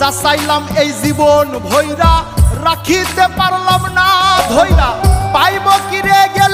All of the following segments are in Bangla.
যা এই জীবন ভৈরা রাখিতে পারলাম না ধৈরা। পাইব কিরে গেলে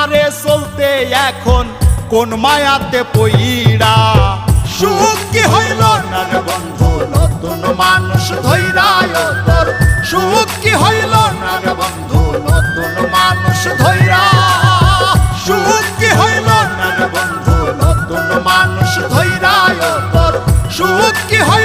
পারি না রে চলতে এখন কোন মায়াতে পইরা সুখ কি হইল না রে বন্ধু? নতুন মানুষ ধৈরায় তোর সুখ কি হইল না রে বন্ধু? নতুন মানুষ ধৈরা সুখ কি হইল না রে বন্ধু? নতুন মানুষ ধৈরায় তোর সুখ কি হইল